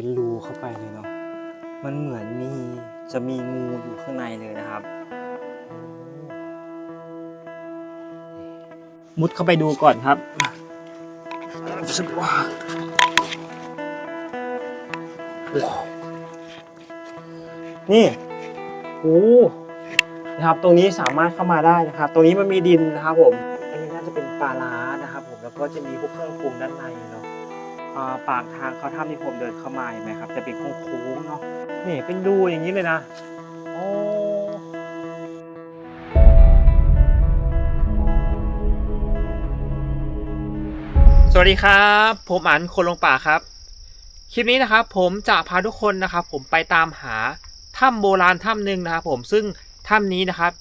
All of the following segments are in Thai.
เป็นรูเข้าไปเลยเนาะ มันเหมือนมีจะมีงูอยู่ข้างในเลยนะครับ มุดเข้าไปดูก่อนครับรู้สึกว่านี่โอ้นะครับ ตรงนี้สามารถเข้ามาได้นะครับ ตรงนี้มันมีดินนะครับผม อันนี้น่าจะเป็นปลาล้านะครับผม แล้วก็จะมีพวกเครื่องปรุงด้านในเนาะ ปากทางเขาถ้ำที่ผมเดินเข้ามาเห็นไหมครับ จะเป็นโค้งๆเนาะนี่เป็นรูอย่างนี้เลยนะโอ้สวัสดีครับ ผมอันคนลงป่าครับ คลิปนี้นะครับ ผมจะพาทุกคนนะครับ ผมไปตามหาถ้ำโบราณถ้ำหนึ่งนะครับ ผมซึ่งถ้ำนี้นะครับ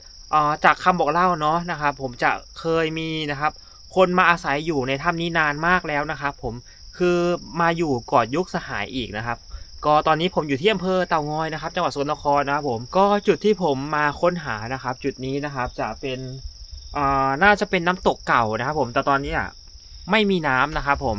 จากคำบอกเล่าเนาะนะครับ ผมจะเคยมีนะครับ คนมาอาศัยอยู่ในถ้ำนี้นานมากแล้วนะครับ ผม คือมาอยู่ก่อนยุคสหายอีกนะครับ ก็ตอนนี้ผมอยู่ที่อำเภอเต่างอยนะครับ จังหวัดสกลนครนะครับผมก็จุดที่ผมมาค้นหานะครับ จุดนี้นะครับจะเป็นอ่าน่าจะเป็นน้ำตกเก่านะครับ ผมแต่ตอนนี้อะไม่มีน้ำนะครับผม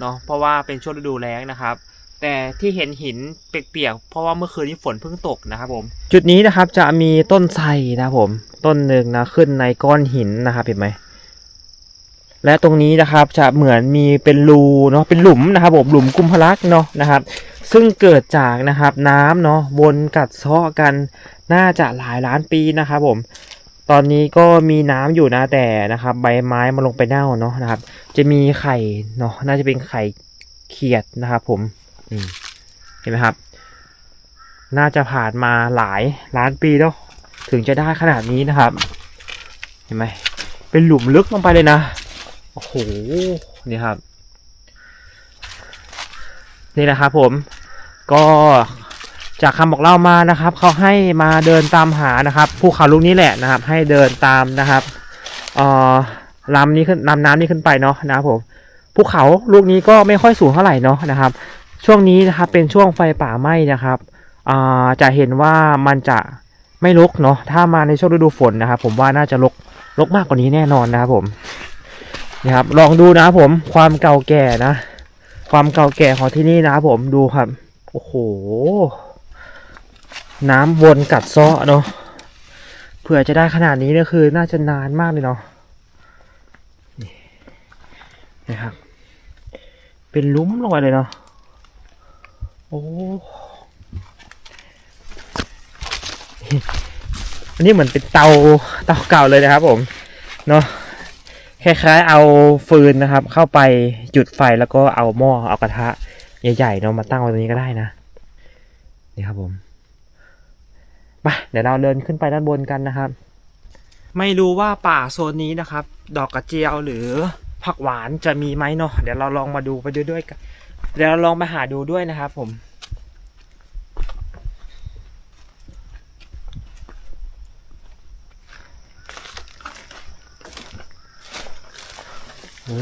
เนาะเพราะว่าเป็นช่วงฤดูแล้งนะครับ แต่ที่เห็นหินเปียกๆเพราะว่าเมื่อคืนนี้ฝนเพิ่งตกนะครับผมจุดนี้นะครับจะมีต้นไทรนะครับผมต้นหนึ่งนะขึ้นในก้อนหินนะครับเห็นไหม และตรงนี้นะครับจะเหมือนมีเป็นรูเนาะเป็นหลุมนะครับผมหลุมกุมภลักษ์เนาะนะครับ ซึ่งเกิดจากนะครับน้ำเนาะวนกัดเซาะกันน่าจะหลายล้านปีนะครับผมตอนนี้ก็มีน้ำอยู่นะแต่นะครับ ใบไม้มาลงไปเน่าเนาะนะครับ จะมีไข่เนาะน่าจะเป็นไข่เขียดนะครับผมอืมเห็นไหมครับ น่าจะผ่านมาหลายล้านปีแล้ว ถึงจะได้ขนาดนี้นะครับ เห็นไหมเป็นหลุมลึกลงไปเลยนะ โอ้โห นี่ครับ นี่แหละครับผม ก็จากคำบอกเล่ามานะครับ เขาให้มาเดินตามหานะครับภูเขาลูกนี้แหละนะครับ ให้เดินตามนะครับเอ่อลำนี้ขึ้นลำน้ำนี้ขึ้นไปเนาะนะครับผมภูเขาลูกนี้ก็ไม่ค่อยสูงเท่าไหร่เนาะนะครับ ช่วงนี้นะครับเป็นช่วงไฟป่าไหม้นะครับอ่าจะเห็นว่ามันจะไม่รกเนาะถ้ามาในช่วงฤดูฝนนะครับ ผมว่าน่าจะรกรกมากกว่านี้แน่นอนนะครับผม นะครับ ลองดูนะครับผม ความเก่าแก่นะ ความเก่าแก่ของที่นี่นะครับผมดูครับ โอ้โห น้ำวนกัดซาะเนาะเผื่อจะได้ขนาดนี้เนี่ยคือ น่าจะนานมากเลยเนาะนะครับ เป็นลุ้มลงไปเลยเนาะโอ้อันนี้เหมือนเป็นเตาเตาเก่าเลยนะครับผม เนาะ คล้ายๆเอาฟืนนะครับ เข้าไปจุดไฟแล้วก็เอาหม้อเอากระทะใหญ่ๆเนาะมาตั้งไว้ตรงนี้ก็ได้นะนี่ครับผมไปเดี๋ยวเราเดินขึ้นไปด้านบนกันนะครับ ไม่รู้ว่าป่าโซนนี้นะครับ ดอกกระเจียวหรือผักหวานจะมีไหมเนาะเดี๋ยวเราลองมาดูไปด้วยๆกันเดี๋ยวเราลองมาหาดูด้วยนะครับผม เอ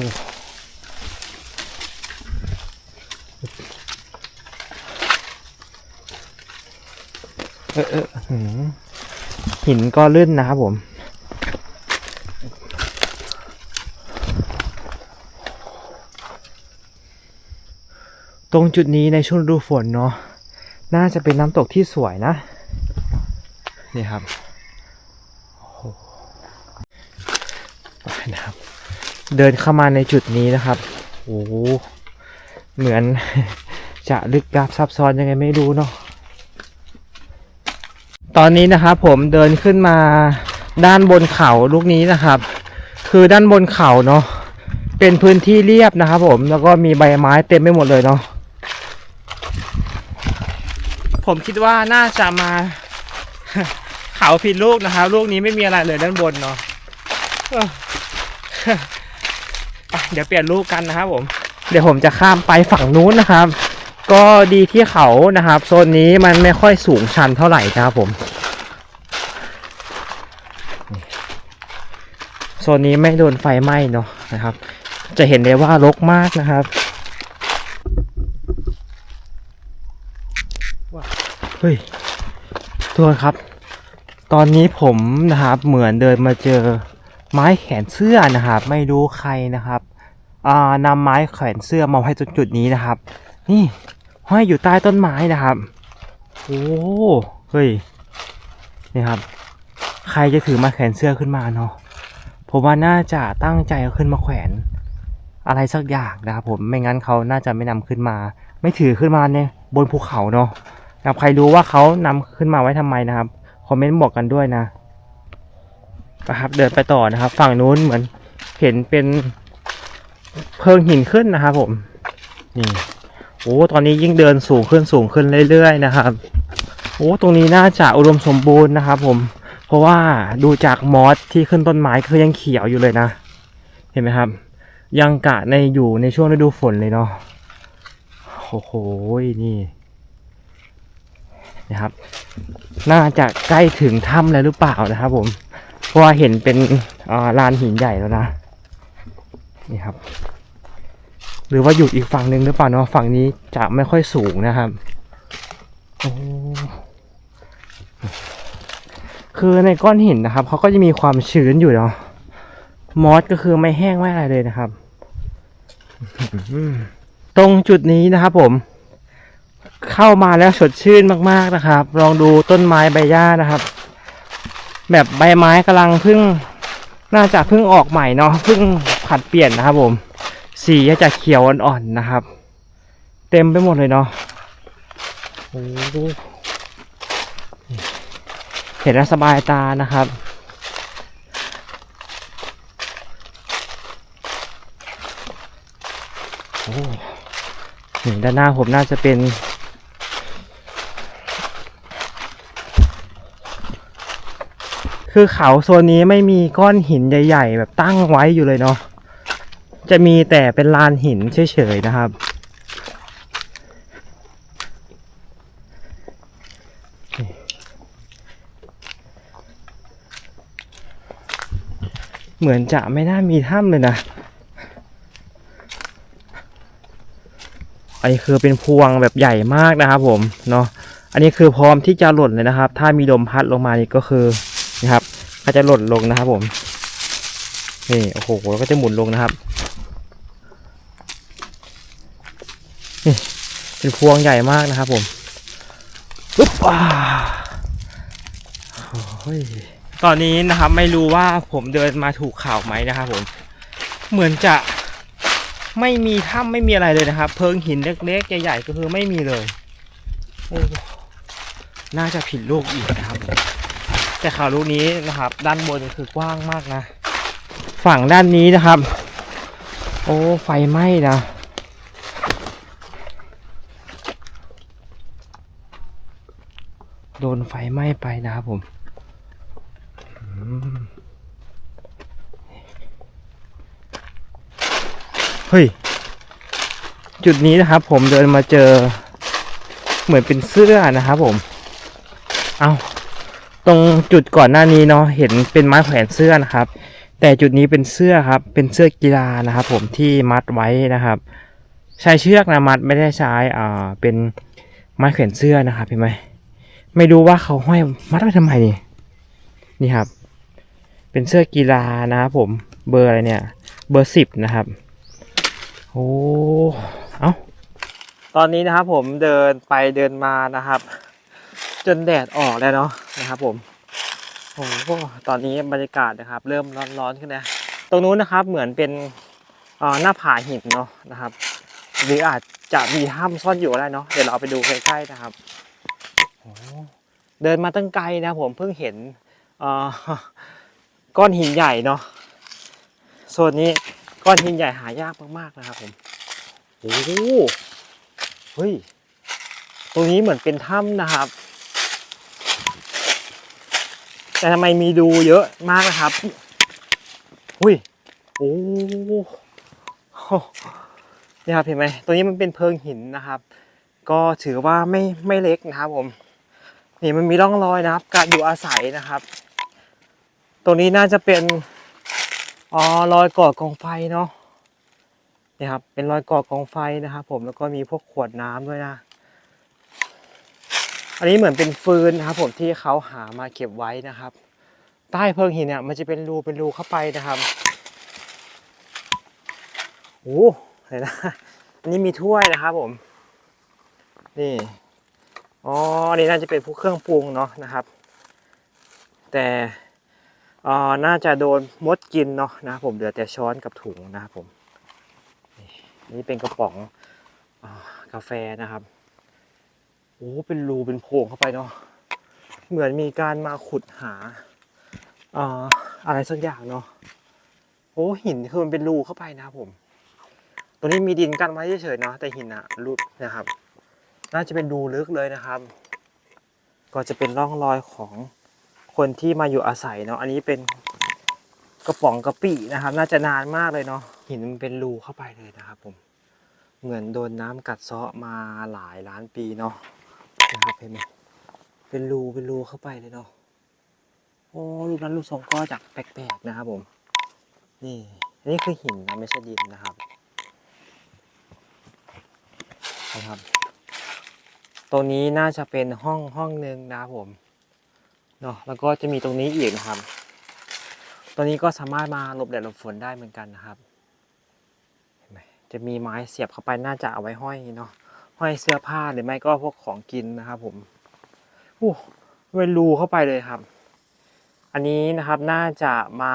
อเออหินก็ลื่นนะครับผมตรงจุดนี้ในช่วงฤดูฝนเนาะ น่าจะเป็นน้ำตกที่สวยนะ นี่ครับโอ้โหไปนะครับ เดินเข้ามาในจุดนี้นะครับโอ้โหเหมือนจะลึกลับซับซ้อนยังไงไม่รู้เนาะตอนนี้นะครับผมเดินขึ้นมาด้านบนเขาลูกนี้นะครับ คือด้านบนเขาเนาะเป็นพื้นที่เรียบนะครับผมแล้วก็มีใบไม้เต็มไปหมดเลยเนาะผมคิดว่าน่าจะมาเขาผิดลูกนะครับ ลูกนี้ไม่มีอะไรเลยด้านบนเนาะ เดี๋ยวเปลี่ยนรูปกันนะครับผมเดี๋ยวผมจะข้ามไปฝั่งนู้นนะครับ ก็ดีที่เขานะครับ โซนนี้มันไม่ค่อยสูงชันเท่าไหร่นะครับผมโซนนี้ไม่โดนไฟไหม้เนาะนะครับ จะเห็นได้ว่ารกมากนะครับเฮ้ยทุกคนครับ ตอนนี้ผมนะครับเหมือนเดินมาเจอไม้แขนเสื้อนะครับ ไม่รู้ใครนะครับ นำไม้แขวนเสื้อมาไว้ตรงจุดนี้นะครับ นี่ห้อยอยู่ใต้ต้นไม้นะครับโอ้เฮ้ยนี่ครับ ใครจะถือมาแขวนเสื้อขึ้นมาเนาะผมว่าน่าจะตั้งใจเอาขึ้นมาแขวนอะไรสักอย่างนะครับผมไม่งั้นเขาน่าจะไม่นำขึ้นมา ไม่ถือขึ้นมาเนี่ยบนภูเขาเนาะนะครับใครรู้ว่าเขานำขึ้นมาไว้ทำไมนะครับคอมเมนต์บอกกันด้วยนะนะครับ เดินไปต่อนะครับ ฝั่งนู้นเหมือนเห็นเป็น เพิงหินขึ้นนะครับผมนี่โอ้ตอนนี้ยิ่งเดินสูงขึ้นสูงขึ้นเรื่อยๆนะครับโอ้ตรงนี้น่าจะอุดมสมบูรณ์นะครับผม เพราะว่าดูจากมอสที่ขึ้นต้นไม้คือยังเขียวอยู่เลยนะ เห็นไหมครับ ยังกะในอยู่ในช่วงฤดูฝนเลยเนาะโอ้โหนี่นะครับ น่าจะใกล้ถึงถ้ำแล้วหรือเปล่านะครับผม เพราะว่าเห็นเป็นลานหินใหญ่แล้วนะ นี่ครับ หรือว่าอยู่อีกฝั่งหนึ่งหรือเปล่าเนาะฝั่งนี้จะไม่ค่อยสูงนะครับโอ้คือในก้อนหินนะครับเขาก็จะมีความชื้นอยู่เนาะมอสก็คือไม่แห้งไม่อะไรเลยนะครับ ตรงจุดนี้นะครับผม เข้ามาแล้วสดชื่นมากๆนะครับ ลองดูต้นไม้ใบหญ้านะครับ แบบใบไม้กำลังเพิ่งน่าจะเพิ่งออกใหม่เนาะเพิ่ง ผัดเปลี่ยนนะครับ ผม สีก็จะเขียวอ่อนๆนะครับ เต็มไปหมดเลยเนาะโอ้เห็นแล้วสบายตานะครับโอ้นี่ด้านหน้าผมน่าจะเป็นคือเขาโซนนี้ไม่มีก้อนหินใหญ่ ๆ แบบตั้งไว้อยู่เลยเนาะ จะมีแต่เป็นลานหินเฉยๆนะครับ เหมือนจะไม่น่ามีถ้ำเลยนะ อันนี้คือเป็นพวงแบบใหญ่มากนะครับผมเนาะ อันนี้คือพร้อมที่จะหล่นเลยนะครับ ถ้ามีลมพัดลงมานี่ก็คือนะครับ ก็จะหล่นลงนะครับผมนี่โอ้โหแล้วก็จะหมุนลงนะครับ นี่เป็นพวงใหญ่มากนะครับผมปึ๊บว้าโอ้ยตอนนี้นะครับไม่รู้ว่าผมเดินมาถูกข่าวไหมนะครับผมเหมือนจะไม่มีถ้ำไม่มีอะไรเลยนะครับ เพิงหินเล็กๆใหญ่ๆก็คือไม่มีเลยโอ้น่าจะผิดลูกอีกนะครับ แต่ข่าวลูกนี้นะครับ ด้านบนคือกว้างมากนะ ฝั่งด้านนี้นะครับ โอ้ไฟไหม้นะ โดนไฟไหม้ไปนะครับผมอืมเฮ้ย จุดนี้นะครับผมเดินมาเจอ เหมือนเป็นเสื้อนะครับผม เอาตรงจุดก่อนหน้านี้เนาะเห็นเป็นไม้แขวนเสื้อนะครับ แต่จุดนี้เป็นเสื้อครับ เป็นเสื้อกีฬานะครับ ผมที่มัดไว้นะครับ ใช้เชือกนะมัดไม่ได้ใช้อ่าเป็นไม้แขวนเสื้อนะครับเห็นไหม ไม่รู้ว่าเขาห้อยมัดไว้ทำไมนี่นี่ครับ เป็นเสื้อกีฬานะครับผมเบอร์อะไรเนี่ย เบอร์สิบนะครับ โอ้เอาตอนนี้นะครับผมเดินไปเดินมานะครับ จนแดดออกแล้วเนาะนะครับ ผมโอ้โหตอนนี้บรรยากาศนะครับ เริ่มร้อนๆขึ้นนะตรงนู้นนะครับเหมือนเป็นอ่อหน้าผาหินเนาะนะครับ หรืออาจจะมีถ้ำซ่อนอยู่ก็ได้เนาะเดี๋ยวเราไปดูใกล้ๆนะครับ เดินมาตั้งไกลนะผมเพิ่งเห็นก้อนหินใหญ่เนาะโซนนี้ก้อนหินใหญ่หายากมากๆนะครับผมโอ้โหเฮ้ยตรงนี้เหมือนเป็นถ้ำนะครับ แต่ทำไมมีดูเยอะมากนะครับอุ้ยโอ้โหนี่ครับเห็นไหมตัวนี้มันเป็นเพิงหินนะครับ ก็ถือว่าไม่ไม่เล็กนะครับผม นี่มันมีร่องรอยนะครับ การอยู่อาศัยนะครับ ตรงนี้น่าจะเป็นอ๋อรอยก่อกองไฟเนาะนี่ครับเป็นรอยก่อกองไฟนะครับ ผมแล้วก็มีพวกขวดน้ำด้วยนะ อันนี้เหมือนเป็นฟืนนะครับ ผมที่เขาหามาเก็บไว้นะครับ ใต้เพิงหินเนี่ยมันจะเป็นรูเป็นรูเข้าไปนะครับโอ้เห็นนะอันนี้มีถ้วยนะครับผม นี่ อ๋อนี่น่าจะเป็นพวกเครื่องปรุงเนาะนะครับ แต่อ่อน่าจะโดนมดกินเนาะนะครับผมเหลือแต่ช้อนกับถุงนะครับผมนี่เป็นกระป๋องอกาแฟนะครับโอ้เป็นรูเป็นโพรงเข้าไปเนาะเหมือนมีการมาขุดหาอ่ออะไรสักอย่างเนาะโอ้หินคือมันเป็นรูเข้าไปนะครับผมตรงนี้มีดินกั้นไว้เฉยๆเนาะแต่หินอะรูนะครับ น่าจะเป็นรูลึกเลยนะครับ ก็จะเป็นร่องรอยของคนที่มาอยู่อาศัยเนาะ อันนี้เป็นกระป๋องกระปินะครับ น่าจะนานมากเลยเนาะ หินมันเป็นรูเข้าไปเลยนะครับผม เหมือนโดนน้ำกัดเซาะมาหลายล้านปีเนาะนะครับเห็นไหมเป็นรูเป็นรูเข้าไปเลยเนาะ โอ้รูปนั้นรูปทรงก็จากแปลกๆนะครับผม นี่อันนี้คือหินนะไม่ใช่ดินนะครับนะครับ ตรงนี้น่าจะเป็นห้องห้องหนึ่งนะครับผมเนาะแล้วก็จะมีตรงนี้อีกนะครับตัวนี้ก็สามารถมาหลบแดดหลบฝนได้เหมือนกันนะครับเห็นไหมจะมีไม้เสียบเข้าไปน่าจะเอาไว้ห้อยเนาะห้อยเสื้อผ้าหรือไม่ก็พวกของกินนะครับผมโอ้เป็นรูเข้าไปเลยครับ อันนี้นะครับน่าจะมา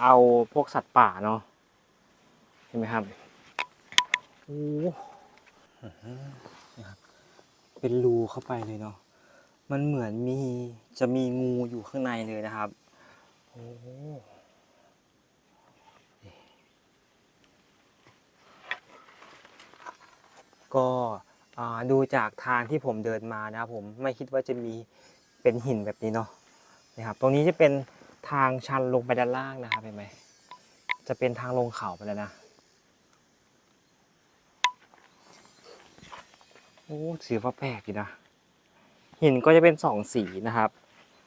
เอาพวกสัตว์ป่าเนาะเห็นไหมครับโอ้ เป็นรูเข้าไปเลยเนาะมันเหมือนมีจะมีงูอยู่ข้างในเลยนะครับโอ้ก็อ่าดูจากทางที่ผมเดินมานะครับผมไม่คิดว่าจะมีเป็นหินแบบนี้เนาะนะครับ ตรงนี้จะเป็นทางชันลงไปด้านล่างนะครับเห็นไหมจะเป็นทางลงเขาไปแล้วนะ อ้สีฟ้าแปลกอยู่นะ หินก็จะเป็นสองสีนะครับ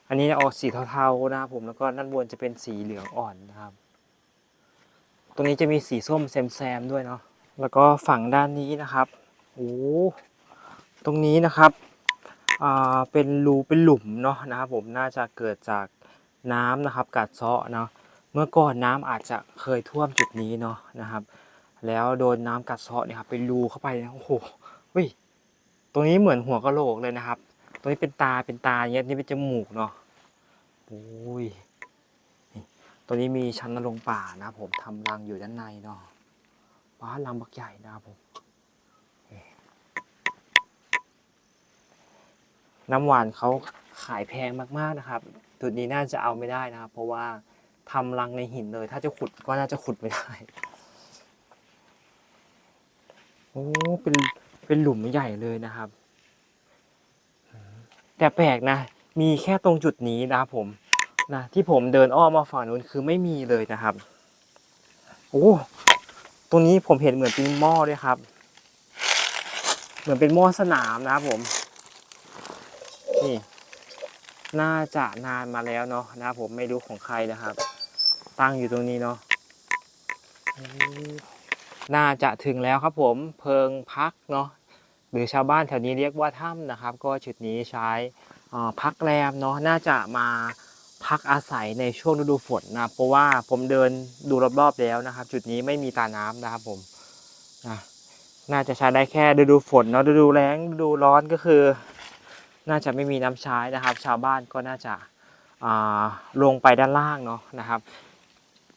อันนี้ออกสีเทาๆนะครับผมแล้วก็ด้านบนจะเป็นสีเหลืองอ่อนนะครับ ตรงนี้จะมีสีส้มแซมๆด้วยเนาะแล้วก็ฝั่งด้านนี้นะครับโอ้ตรงนี้นะครับอ่าเป็นรูเป็นหลุมเนาะนะครับ ผมน่าจะเกิดจากน้ำนะครับกัดเซาะเนาะเมื่อก่อนน้ำอาจจะเคยท่วมจุดนี้เนาะนะครับ แล้วโดนน้ำกัดเซาะเนี่ยครับเป็นรูเข้าไปนะโอ้โห รงนี้เหมือนหัวกะโหลกเลยนะครับ ตรงนี้เป็นตาเป็นตาอย่างเงี้ยนี่เป็นจมูกเนาะโอ้ยนี่ตรงนี้มีชั้นนรงป่านะผมทำรังอยู่ด้านในเนาะว้ารังบักใหญ่นะครับผมน้ำหวานเขาขายแพงมากๆนะครับ จุดนี้น่าจะเอาไม่ได้นะครับ เพราะว่าทำรังในหินเลย ถ้าจะขุดก็น่าจะขุดไม่ได้ โอ้ เป็น เป็นหลุมใหญ่เลยนะครับ แต่แปลกนะ มีแค่ตรงจุดนี้นะครับผมนะที่ผมเดินอ้อมมาฝั่งนู้นคือไม่มีเลยนะครับโอ้ตรงนี้ผมเห็นเหมือนเป็นหม้อด้วยครับ เหมือนเป็นหม้อสนามนะครับผมนี่น่าจะนานมาแล้วเนาะนะครับผมไม่รู้ของใครนะครับ ตั้งอยู่ตรงนี้เนาะ น่าจะถึงแล้วครับผมเพิงพักเนาะหรือชาวบ้านแถวนี้เรียกว่าถ้ำนะครับ ก็จุดนี้ใช้พักแรมเนาะน่าจะมาพักอาศัยในช่วงฤดูฝนนะเพราะว่าผมเดินดูรอบๆแล้วนะครับ จุดนี้ไม่มีตาน้ำนะครับผมนะน่าจะใช้ได้แค่ฤดูฝนเนาะฤดูแล้งฤดูร้อนก็คือ น่าจะไม่มีน้ำใช้นะครับ ชาวบ้านก็น่าจะลงไปด้านล่างเนาะนะครับ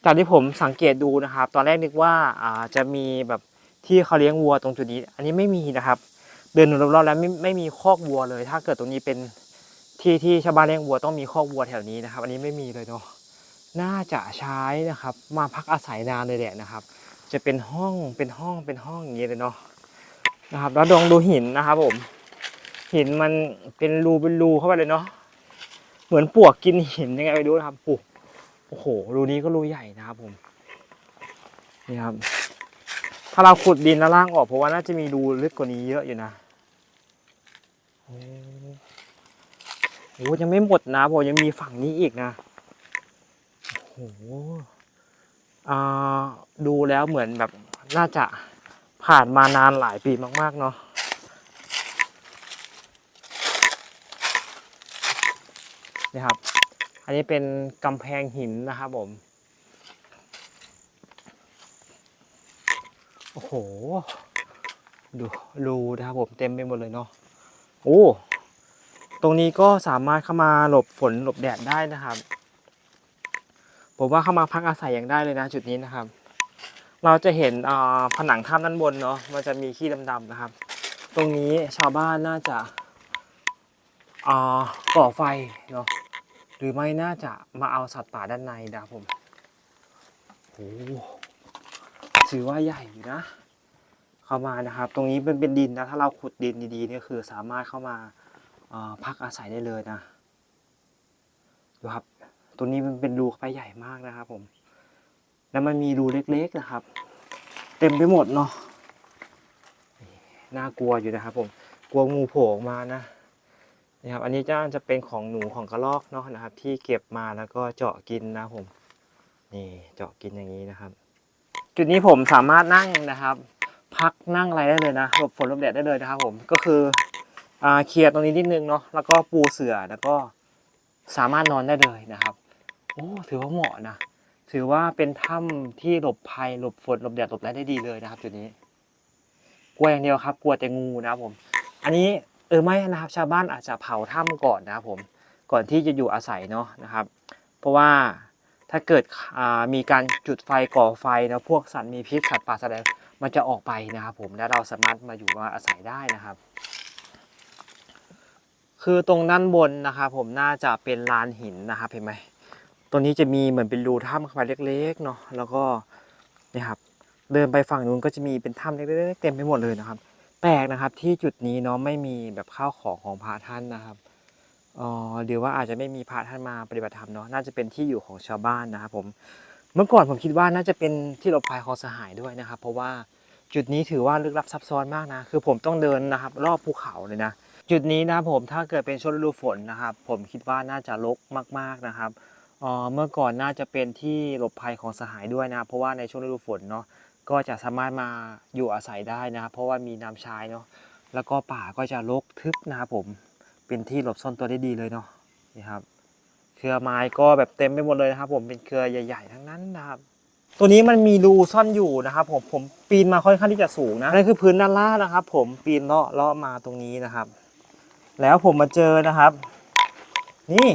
จากที่ผมสังเกตดูนะครับ ตอนแรกนึกว่าอ่าจะมีแบบที่เขาเลี้ยงวัวตรงจุดนี้ อันนี้ไม่มีนะครับ เดินรอบๆแล้วไม่ไม่มีคอกวัวเลย ถ้าเกิดตรงนี้เป็นที่ที่ชาวบ้านเลี้ยงวัวต้องมีคอกวัวแถวนี้นะครับ อันนี้ไม่มีเลยเนาะน่าจะใช้นะครับ มาพักอาศัยนานเลยแหละนะครับ จะเป็นห้องเป็นห้องเป็นห้องอย่างนี้เลยเนาะนะครับ แล้วดองดูหินนะครับผม หินมันเป็นรูเป็นรูเข้าไปเลยเนาะเหมือนปวกกินหินยังไงไปดูนะครับปุ๊ โอ้โห รูนี้ก็รูใหญ่นะครับผม นี่ครับ ถ้าเราขุดดินแล้วล่างออกเพราะว่าน่าจะมีรูลึกกว่านี้เยอะอยู่นะ โอ้โหยังไม่หมดนะผมยังมีฝั่งนี้อีกนะ โอ้โหอ่าดูแล้วเหมือนแบบน่าจะผ่านมานานหลายปีมากๆเนาะนี่ครับ อันนี้เป็นกำแพงหินนะครับผม โอ้โห ดูรูนะครับผมเต็มไปหมดเลยเนาะ โอ้ ตรงนี้ก็สามารถเข้ามาหลบฝนหลบแดดได้นะครับ ผมว่าเข้ามาพักอาศัยอย่างได้เลยนะจุดนี้นะครับ เราจะเห็นอ่าผนังถ้ำด้านบนเนาะ มันจะมีขี้ดำๆนะครับ ตรงนี้ชาวบ้านน่าจะอ่าก่อไฟเนาะ หรือไม่น่าจะมาเอาสัตว์ป่าด้านในนะผมโอ้ถือว่าใหญ่อยู่นะ เข้ามานะครับ ตรงนี้เป็นเป็นดินนะ ถ้าเราขุดดินดีๆเนี่ยคือสามารถเข้ามาพักอาศัยได้เลยนะดูครับ ตัวนี้มันเป็นรูไปใหญ่มากนะครับผม แล้วมันมีรูเล็กๆนะครับ เต็มไปหมดเนาะ น่ากลัวอยู่นะครับผม กลัวงูโผล่ออกมานะ นี่ครับ อันนี้จะจะเป็นของหนูของกระรอกเนาะนะครับ ที่เก็บมาแล้วก็เจาะกินนะผมนี่เจาะกินอย่างนี้นะครับ จุดนี้ผมสามารถนั่งนะครับ พักนั่งอะไรได้เลยนะหลบฝนหลบแดดได้เลยนะครับ ผมก็คืออ่าเคลียร์ตรงนี้นิดนึงเนาะแล้วก็ปูเสื่อแล้วก็สามารถนอนได้เลยนะครับโอ้ถือว่าเหมาะนะถือว่าเป็นถ้ำที่หลบภัยหลบฝนหลบแดดหลบแรงได้ดีเลยนะครับ จุดนี้กลัวอย่างเดียวครับ กลัวแต่งูนะครับผม อันนี้ เออไม่นะครับชาวบ้านอาจจะเผาถ้ำก่อนนะครับผมก่อนที่จะอยู่อาศัยเนาะนะครับ เพราะว่าถ้าเกิดมีการจุดไฟก่อไฟนะพวกสัตว์มีพิษสัตว์ป่าแสดงมันจะออกไปนะครับผมและเราสามารถมาอยู่มาอาศัยได้นะครับ คือตรงด้านบนนะครับผมน่าจะเป็นลานหินนะครับเห็นไหมตัวนี้จะมีเหมือนเป็นรูถ้ำเข้าไปเล็กๆเนาะแล้วก็นี่ครับเดินไปฝั่งนู้นก็จะมีเป็นถ้ำเล็กๆเต็มไปหมดเลยนะครับ แปลกนะครับที่จุดนี้เนาะไม่มีแบบข้าวของของพระท่านนะครับอ๋อหรือว่าอาจจะไม่มีพระท่านมาปฏิบัติธรรมเนาะน่าจะเป็นที่อยู่ของชาวบ้านนะครับผมเมื่อก่อนผมคิดว่าน่าจะเป็นที่หลบภัยของสหายด้วยนะครับ เพราะว่าจุดนี้ถือว่าลึกลับซับซ้อนมากนะ คือผมต้องเดินนะครับ รอบภูเขาเลยนะ จุดนี้นะผมถ้าเกิดเป็นช่วงฤดูฝนนะครับ ผมคิดว่าน่าจะรกมากๆนะครับเอ่อเมื่อก่อนน่าจะเป็นที่หลบภัยของสหายด้วยนะ เพราะว่าในช่วงฤดูฝนเนาะ ก็จะสามารถมาอยู่อาศัยได้นะครับเพราะว่ามีน้ำชายเนาะแล้วก็ป่าก็จะรกทึบนะครับผมเป็นที่หลบซ่อนตัวได้ดีเลยเนาะนี่ครับเครือไม้ก็แบบเต็มไปหมดเลยนะครับ ผมเป็นเครือใหญ่ ๆ ทั้งนั้นนะครับ ตัวนี้มันมีรูซ่อนอยู่นะครับ ผมผมปีนมาค่อนข้างที่จะสูงนะนั่นคือพื้นด้านล่างนะครับ ผมปีนเลาะเลาะมาตรงนี้นะครับ แล้วผมมาเจอนะครับ นี่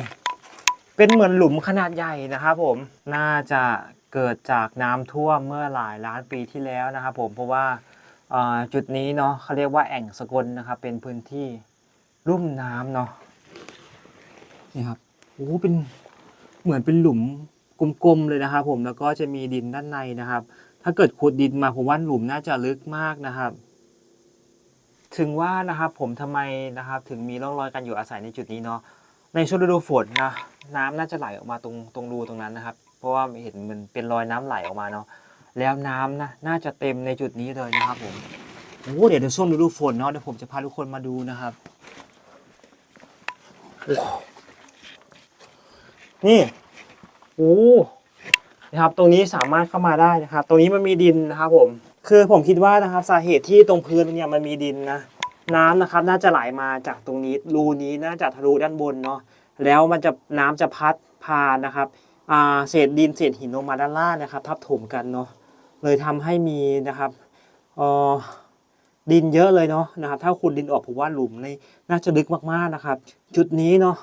เป็นเหมือนหลุมขนาดใหญ่นะครับ ผมน่าจะเกิดจากน้ำท่วมเมื่อหลายล้านปีที่แล้วนะครับผมเพราะว่าจุดนี้เนาะเขาเรียกว่าแอ่งสกลนะครับ เป็นพื้นที่ลุ่มน้ำเนาะนี่ครับโอ้เป็นเหมือนเป็นหลุมกลมๆเลยนะครับ ผมแล้วก็จะมีดินด้านในนะครับ ถ้าเกิดขุดดินมาผมว่าหลุมน่าจะลึกมากนะครับ ถึงว่านะครับผมทำไมนะครับ ถึงมีร่องรอยการอยู่อาศัยในจุดนี้เนาะในช่วงฤดูฝนนะน้ำน่าจะไหลออกมาตรงตรงรูตรงนั้นนะครับ เพราะว่าเห็นมันเป็นรอยน้ำไหลออกมาเนาะแล้วน้ำนะน่าจะเต็มในจุดนี้เลยนะครับผมโอ้เดี๋ยวเดี๋ยวช่วงฤดูฝนเนาะเดี๋ยวผมจะพาทุกคนมาดูนะครับ นี่โอ้นะครับ ตรงนี้สามารถเข้ามาได้นะครับ ตรงนี้มันมีดินนะครับผม คือผมคิดว่านะครับ สาเหตุที่ตรงพื้นเนี่ยมันมีดินนะน้ำนะครับ น่าจะไหลมาจากตรงนี้รูนี้น่าจะทะลุด้านบนเนาะแล้วมันจะน้ำจะพัดพานะครับ เศษดินเศษหินลงมาด้านล่างนะครับ ทับถมกันเนาะเลยทำให้มีนะครับดินเยอะเลยเนาะนะครับ ถ้าคุณดินออกผมว่าหลุมนี่น่าจะลึกมากๆนะครับ จุดนี้เนาะ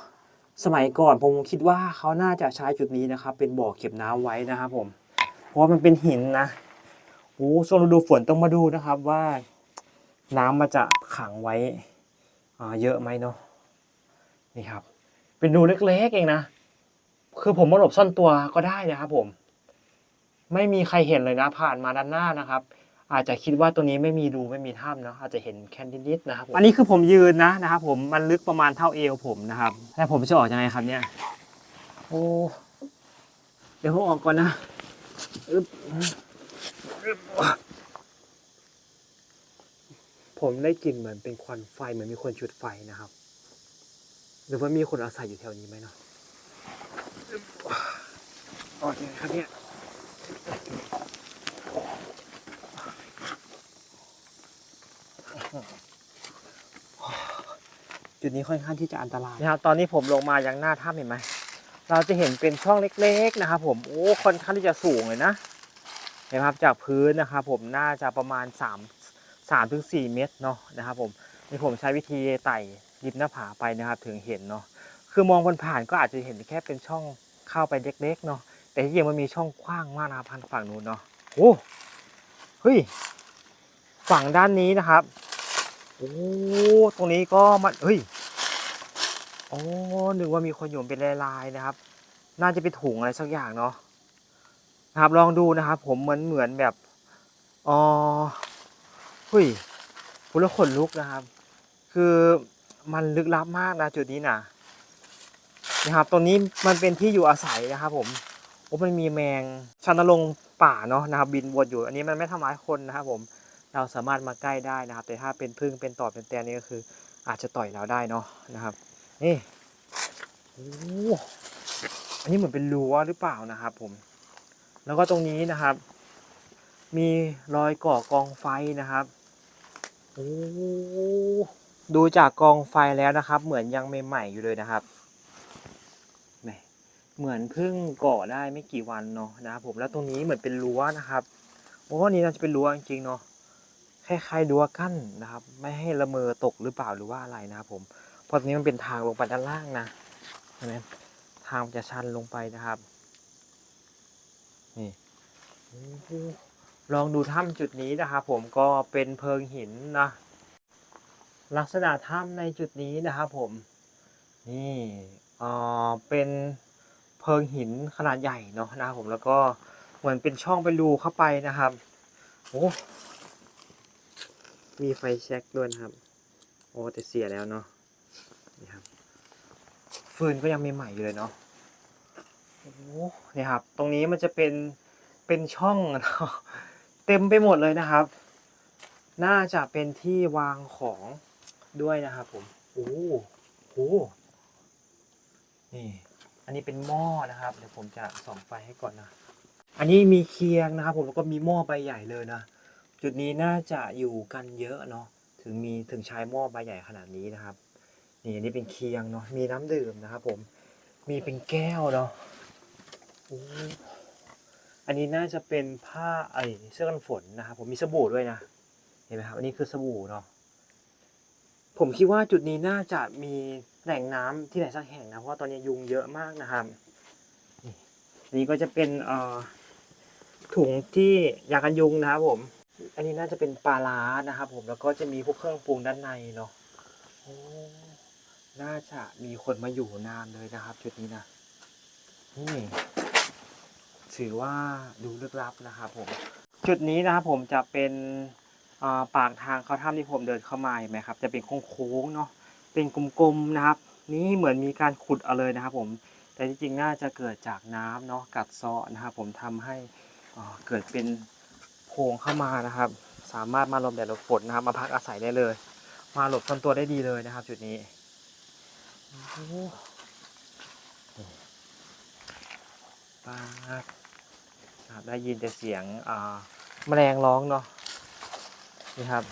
สมัยก่อนผมคิดว่าเขาน่าจะใช้จุดนี้นะครับ เป็นบ่อเก็บน้ำไว้นะครับผม เพราะว่ามันเป็นหินนะโอ้ช่วงฤดูฝนต้องมาดูนะครับว่า น้ำมันจะขังไว้เยอะไหมเนาะนี่ครับ เป็นรูเล็กๆเองนะ คือผมมาหลบซ่อนตัวก็ได้นะครับผม ไม่มีใครเห็นเลยนะผ่านมาด้านหน้านะครับ อาจจะคิดว่าตัวนี้ไม่มีรูไม่มีถ้ำเนาะอาจจะเห็นแค่นิดๆนะครับผมอันนี้คือผมยืนนะนะครับผมมันลึกประมาณเท่าเอวผมนะครับแล้วผมจะออกยังไงครับเนี่ยโอ้เดี๋ยวผมออกก่อนนะอึ๊บอึ๊บผมได้กลิ่นเหมือนเป็นควันไฟเหมือนมีคนจุดไฟนะครับ หรือว่ามีคนอาศัยอยู่แถวนี้ไหมเนาะ ออกยังไงครับเนี่ยจุดนี้ค่อนข้างที่จะอันตรายนะครับ ตอนนี้ผมลงมายังหน้าถ้ำเห็นไหม เราจะเห็นเป็นช่องเล็กๆนะครับ ผมโอ้ค่อนข้างที่จะสูงเลยนะเห็นไหมครับจากพื้นนะครับผมน่าจะประมาณ3 3ถึง4เมตรเนาะนะครับ ผมนี่ผมใช้วิธีไต่ริมหน้าผาไปนะครับ ถึงเห็นเนาะคือมองผ่านๆก็อาจจะเห็นแค่เป็นช่องเข้าไปเล็กๆเนาะ แต่ที่จริงมันมีช่องกว้างมากนะครับทางฝั่งนู้นเนาะโอ้เฮ้ยฝั่งด้านนี้นะครับโอ้ตรงนี้ก็มันเฮ้ยโอ้นึกว่ามีคนอยู่เป็นลายๆนะครับ น่าจะเป็นถุงอะไรสักอย่างเนาะนะครับลองดูนะครับ ผมเหมือนเหมือนแบบอ๋อเฮ้ยพูดแล้วขนลุกนะครับ คือมันลึกลับมากนะจุดนี้นะนะครับตรงนี้มันเป็นที่อยู่อาศัยนะครับผม มันมีแมงชันนรงป่าเนาะนะครับ บินวนอยู่ อันนี้มันไม่ทำร้ายคนนะครับผมเราสามารถมาใกล้ได้นะครับ แต่ถ้าเป็นพึ่งเป็นต่อเป็นแตนนี่ก็คือ อาจจะต่อยเราได้เนาะนะครับนี่โอ้อันนี้เหมือนเป็นรั้วหรือเปล่านะครับผม แล้วก็ตรงนี้นะครับ มีรอยก่อกองไฟนะครับโอ้ดูจากกองไฟแล้วนะครับ เหมือนยังใหม่ๆอยู่เลยนะครับ เหมือนเพิ่งก่อได้ไม่กี่วันเนาะนะครับผมแล้วตรงนี้เหมือนเป็นรั้วนะครับโอ้นี่น่าจะเป็นรั้วจริงๆเนาะคล้ายๆรั้วกั้นนะครับ ไม่ให้ละเมอตกหรือเปล่าหรือว่าอะไรนะครับผมเพราะตรงนี้มันเป็นทางลงไปด้านล่างนะเห็นไหมทางจะชันลงไปนะครับนี่ลองดูถ้ำจุดนี้นะครับผมก็เป็นเพิงหินนะลักษณะถ้ำในจุดนี้นะครับผมนี่อ่อเป็น เพิงหินขนาดใหญ่เนาะนะครับผมแล้วก็เหมือนเป็นช่องเป็นรูเข้าไปนะครับโอ้มีไฟแช็กด้วยนะครับ โอ้แต่เสียแล้วเนาะนี่ครับฟืนก็ยังมีใหม่อยู่เลยเนาะโอ้นี่ครับ ตรงนี้มันจะเป็นเป็นช่องเนาะเต็มไปหมดเลยนะครับ น่าจะเป็นที่วางของด้วยนะครับผมโอ้โหนี่ นนี้เป็นหม้อนะครับเดี๋ยวผมจะส่องไฟให้ก่อนนะ อันนี้มีเคียงนะครับ ผมแล้วก็มีหม้อใบใหญ่เลยนะ จุดนี้น่าจะอยู่กันเยอะเนาะถึงมีถึงใช้หม้อใบใหญ่ขนาดนี้นะครับ นี่อันนี้เป็นเคียงเนาะมีน้ำดื่มนะครับ ผมมีเป็นแก้วเนาะอ้อันนี้น่าจะเป็นผ้าไอเสื้อกันฝนนะครับ ผมมีสบู่ด้วยนะเห็นไหมครับอันนี้คือสบู่เนาะผมคิดว่าจุดนี้น่าจะมี แหล่งน้ำที่ไหนสักแห่งนะเพราะว่าตอนนี้ยุงเยอะมากนะครับนี่ก็จะเป็นถุงที่ยากันยุงนะครับผม อันนี้น่าจะเป็นปลาร้านะครับผมแล้วก็จะมีพวกเครื่องปรุงด้านในเนาะโอ้น่าจะมีคนมาอยู่นานเลยนะครับ จุดนี้นะนี่ถือว่าดูลึกลับนะครับผม จุดนี้นะครับผมจะเป็นปากทางเขาถ้ำที่ผมเดินเข้ามาเห็นไหมครับ จะเป็นโค้งๆเนาะ เป็นกลมๆนะครับ นี่เหมือนมีการขุดเอาเลยนะครับ ผมแต่จริงๆน่าจะเกิดจากน้ำเนาะกัดเซาะนะครับผมทำให้เกิดเป็นโพรงเข้ามานะครับ สามารถมาหลบแดดหลบฝนนะครับ มาพักอาศัยได้เลย มาหลบซ่อนตัวได้ดีเลยนะครับ จุดนี้โอ้โหปาดได้ยินแต่เสียงแมลงร้องเนาะนี่ครับ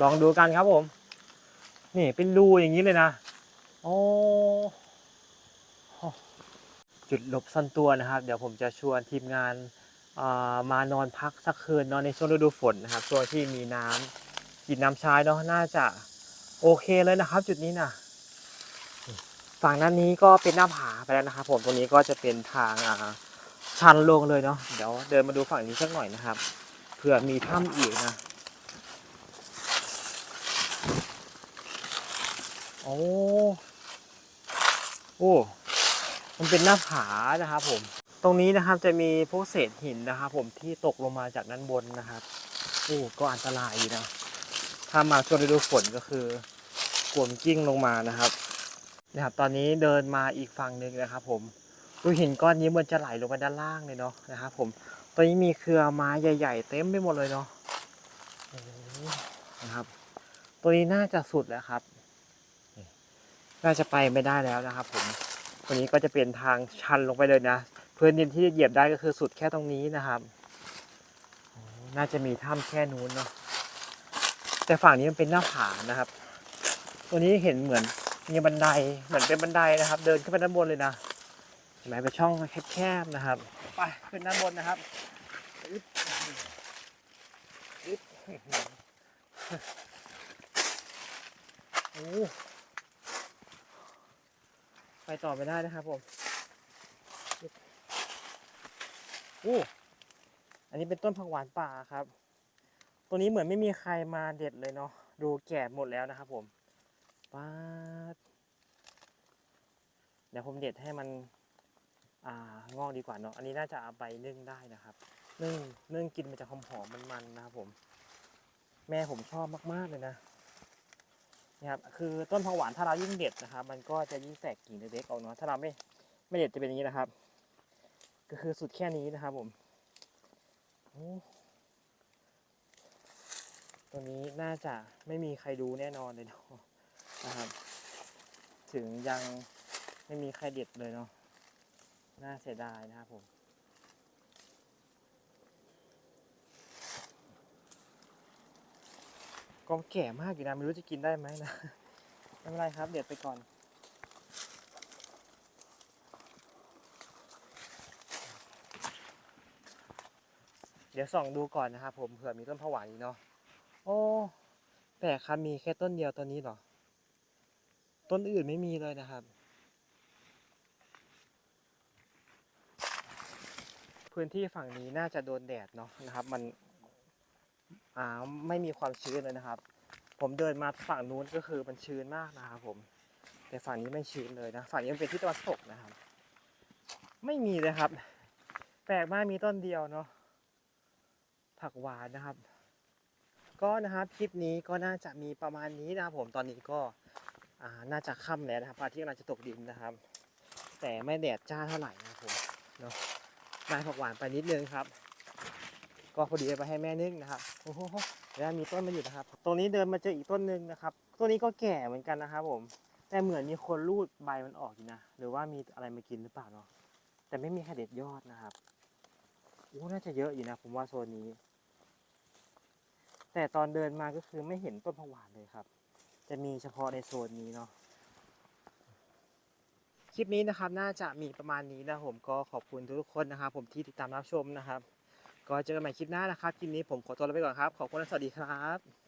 ลองดูกันครับผม นี่เป็นรูอย่างนี้เลยนะ โอ้ จุดหลบซ่อนตัวนะครับ เดี๋ยวผมจะชวนทีมงานามานอนพักสักคืนนอนในช่วงฤดูฝนนะครับ ช่วงที่มีน้ำกินน้ำใช้เนาะน่าจะโอเคเลยนะครับ จุดนี้นะฝั่งด้านนี้ก็เป็นหน้าผาไปแล้วนะครับ ผมตรงนี้ก็จะเป็นทางาชันลงเลยเนาะเดี๋ยวเดินมาดูฝั่งนี้สักหน่อยนะครับเผื่อมีถ้ำอีกนะ อ้โอ้มันเป็นหน้าผานะครับผม ตรงนี้นะครับจะมีพวกเศษหินนะครับผมที่ตกลงมาจากด้านบนนะครับโอ้ก็อันตรายนะ ถ้ามาช่วงฤดูฝนก็คือกลวมกิ้งลงมานะครับนะครับ ตอนนี้เดินมาอีกฝั่งหนึ่งนะครับ ผมดูหินก้อนนี้มันจะไหลลงไปด้านล่างเลยเนาะนะครับผมตอนนี้มีเครือไม้ใหญ่ ๆ เต็มไปหมดเลยเนาะนะครับ ตัวนี้น่าจะสุดแล้วครับ น่าจะไปไม่ได้แล้วนะครับผมตัวนี้ก็จะเป็นทางชันลงไปเลยนะพื้นดินที่เหยียบได้ก็คือสุดแค่ตรงนี้นะครับน่าจะมีถ้ำแค่นู้นเนาะแต่ฝั่งนี้มันเป็นหน้าผานะครับ ตัวนี้เห็นเหมือนมีบันไดเหมือนเป็นบันไดนะครับ เดินขึ้นไปด้านบนเลยนะเห็นไหมเป็นช่องแคบๆนะครับไปขึ้นด้านบนนะครับโอ้ ไปต่อไม่ได้นะครับผมอู้อันนี้เป็นต้นผักหวานป่าครับ ตัวนี้เหมือนไม่มีใครมาเด็ดเลยเนาะ ดูแก่หมดแล้วนะครับผมป้าดเดี๋ยวผมเด็ดให้มัน อ่างอกดีกว่าเนาะ อันนี้น่าจะเอาไปนึ่งได้นะครับ นึ่งนึ่งกินมันจะหอมๆมันๆนะครับผม แม่ผมชอบมากๆเลยนะ นะครับคือต้นผักหวานถ้าเรายิ่งเด็ดนะครับ มันก็จะยิ่งแตกกิ่งเล็กๆออกเนาะถ้าเราไม่ไม่เด็ดจะเป็นอย่างนี้นะครับ ก็คือสุดแค่นี้นะครับผมตัวนี้น่าจะไม่มีใครดูแน่นอนเลยเนาะนะครับ ถึงยังไม่มีใครเด็ดเลยเนาะน่าเสียดายนะครับผม ก็แก่มากอยู่นะไม่รู้จะกินได้ไหมนะไม่เป็นไรครับ เด็ดไปก่อน เดี๋ยวส่องดูก่อนนะครับผมเผื่อมีต้นผวานอีกเนาะโอ้แต่ครับมีแค่ต้นเดียวต้นนี้เหรอ ต้นอื่นไม่มีเลยนะครับ พื้นที่ฝั่งนี้น่าจะโดนแดดเนาะนะครับ มัน อ่าไม่มีความชื้นเลยนะครับ ผมเดินมาฝั่งนู้นก็คือมันชื้นมากนะครับผม แต่ฝั่งนี้ไม่ชื้นเลยนะ ฝั่งนี้มันเป็นที่ตะวันตกนะครับ ไม่มีเลยครับ แปลกมากมีต้นเดียวเนาะ ผักหวานนะครับ ก็นะครับคลิปนี้ก็น่าจะมีประมาณนี้นะครับผม ตอนนี้ก็น่าจะค่ำแล้วนะครับพระอาทิตย์กำลังจะตกดินนะครับ แต่ไม่แดดจ้าเท่าไหร่นะครับผมเนาะได้ผักหวานไปนิดนึงครับ ก็พอดีเอาไปให้แม่นึ่งนะครับโอ้โหแล้วมีต้นมาอยู่นะครับ ตรงนี้เดินมาเจออีกต้นหนึ่งนะครับต้นนี้ก็แก่เหมือนกันนะครับผม แต่เหมือนมีคนรูดใบมันออกอยู่นะ หรือว่ามีอะไรมากินหรือเปล่าเนาะ แต่ไม่มีใครเด็ดยอดนะครับโอ้น่าจะเยอะอยู่นะ ผมว่าโซนนี้ แต่ตอนเดินมาก็คือไม่เห็นต้นผักหวานเลยครับ จะมีเฉพาะในโซนนี้เนาะคลิปนี้นะครับน่าจะมีประมาณนี้นะผมก็ขอบคุณทุกคนนะครับ ผมที่ติดตามรับชมนะครับ ก็เจอกันใหม่คลิปหน้านะครับคลิปนี้ผมขอตัวลาไปก่อนครับ ขอบคุณและสวัสดีครับ